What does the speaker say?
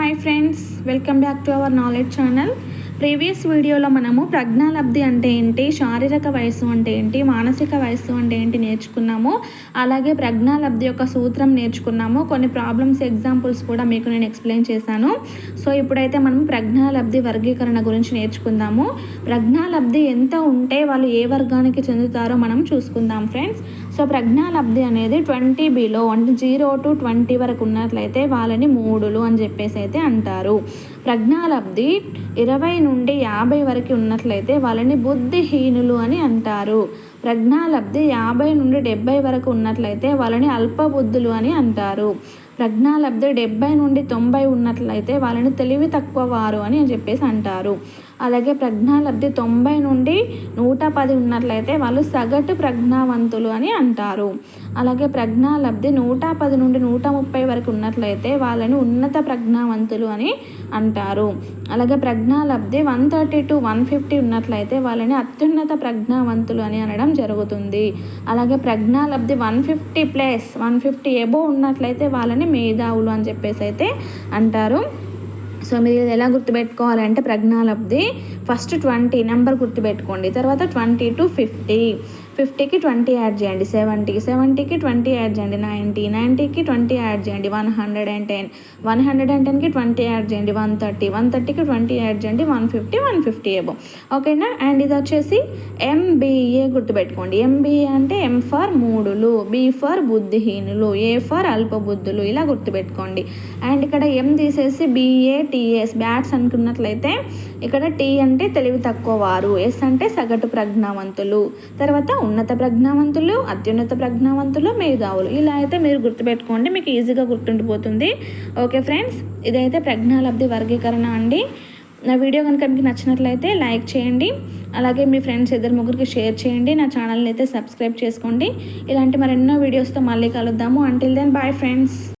Hi friends welcome back to our knowledge channel. Previous వీడియోలో మనము ప్రజ్ఞాలబ్ధి అంటే ఏంటి శారీరక వయస్సు అంటే ఏంటి మానసిక వయస్సు అంటే ఏంటి నేర్చుకున్నాము. అలాగే ప్రజ్ఞాలబ్ధి యొక్క సూత్రం నేర్చుకున్నాము. కొన్ని ప్రాబ్లమ్స్ ఎగ్జాంపుల్స్ కూడా మీకు నేను ఎక్స్ప్లెయిన్ చేశాను. సో ఇప్పుడైతే మనం ప్రజ్ఞాలబ్ధి వర్గీకరణ గురించి నేర్చుకుందాము. ప్రజ్ఞాలబ్ధి ఎంత ఉంటే వాళ్ళు ఏ వర్గానికి చెందుతారో మనం చూసుకుందాం ఫ్రెండ్స్. సో ప్రజ్ఞాలబ్ధి అనేది ట్వంటీ బిలో అంటే జీరో టు ట్వంటీ వరకు ఉన్నట్లయితే వాళ్ళని మూడులు అని చెప్పేసి అయితే అంటారు. ప్రజ్ఞాలబ్ధి ఇరవై నుండి యాభై వరకు ఉన్నట్లయితే వాళ్ళని బుద్ధిహీనులు అని అంటారు. ప్రజ్ఞాలబ్ధి యాభై నుండి డెబ్బై వరకు ఉన్నట్లయితే వాళ్ళని అల్పబుద్ధులు అని అంటారు. ప్రజ్ఞాలబ్ధి డెబ్బై నుండి తొంభై ఉన్నట్లయితే వాళ్ళని తెలివి తక్కువ వారు అని చెప్పేసి అంటారు. అలాగే ప్రజ్ఞాలబ్ధి తొంభై నుండి నూట పది ఉన్నట్లయితే వాళ్ళు సగటు ప్రజ్ఞావంతులు అని అంటారు. అలాగే ప్రజ్ఞాలబ్ధి నూట పది నుండి నూట ముప్పై వరకు ఉన్నట్లయితే వాళ్ళని ఉన్నత ప్రజ్ఞావంతులు అని అంటారు. అలాగే ప్రజ్ఞాలబ్ధి one thirty to one fifty ఉన్నట్లయితే వాళ్ళని అత్యున్నత ప్రజ్ఞావంతులు అని అనడం జరుగుతుంది. అలాగే ప్రజ్ఞాలబ్ధి one fifty plus one fifty above ఉన్నట్లయితే వాళ్ళని మేధావులు అని చెప్పేసి అయితే అంటారు. సో మీరు ఇది ఎలా గుర్తుపెట్టుకోవాలంటే ప్రజ్ఞాలబ్ది ఫస్ట్ ట్వంటీ నెంబర్ గుర్తుపెట్టుకోండి. తర్వాత ట్వంటీ టు ఫిఫ్టీ. ఫిఫ్టీకి ట్వంటీ యాడ్ చేయండి సెవెంటీకి. సెవెంటీకి ట్వంటీ యాడ్ చేయండి నైంటీ. నైంటీకి ట్వంటీ యాడ్ చేయండి one hundred and ten. One hundred and టెన్కి ట్వంటీ యాడ్ చేయండి వన్ థర్టీ. వన్ థర్టీకి ట్వంటీ యాడ్ చేయండి one fifty one fifty above ఓకేనా? అండ్ ఇది వచ్చేసి ఎంబీఏ గుర్తుపెట్టుకోండి. ఎంబీఏ అంటే ఎం ఫర్ మూడులు బి ఫర్ బుద్ధిహీనులు ఏ ఫర్ అల్పబుద్ధులు ఇలా గుర్తుపెట్టుకోండి. అండ్ ఇక్కడ ఎం తీసేసి బిఏ టీఎస్ బ్యాట్స్ అనుకున్నట్లయితే ఇక్కడ టీ అంటే తెలివి తక్కువ వారు ఎస్ అంటే సగటు ప్రజ్ఞావంతులు. తర్వాత ఉన్నత ప్రజ్ఞావంతులు అత్యున్నత ప్రజ్ఞావంతులు మేధావులు. ఇలా అయితే మీరు గుర్తుపెట్టుకోండి మీకు ఈజీగా గుర్తుండిపోతుంది. ఓకే ఫ్రెండ్స్ ఇదైతే ప్రజ్ఞాలబ్ధి వర్గీకరణ అండి. నా వీడియో కనుక మీకు నచ్చినట్లయితే లైక్ చేయండి. అలాగే మీ ఫ్రెండ్స్ ఇద్దరు ముగ్గురికి షేర్ చేయండి. నా ఛానల్ని అయితే సబ్స్క్రైబ్ చేసుకోండి. ఇలాంటి మరెన్నో వీడియోస్తో మళ్ళీ కలుద్దాము. Until then bye friends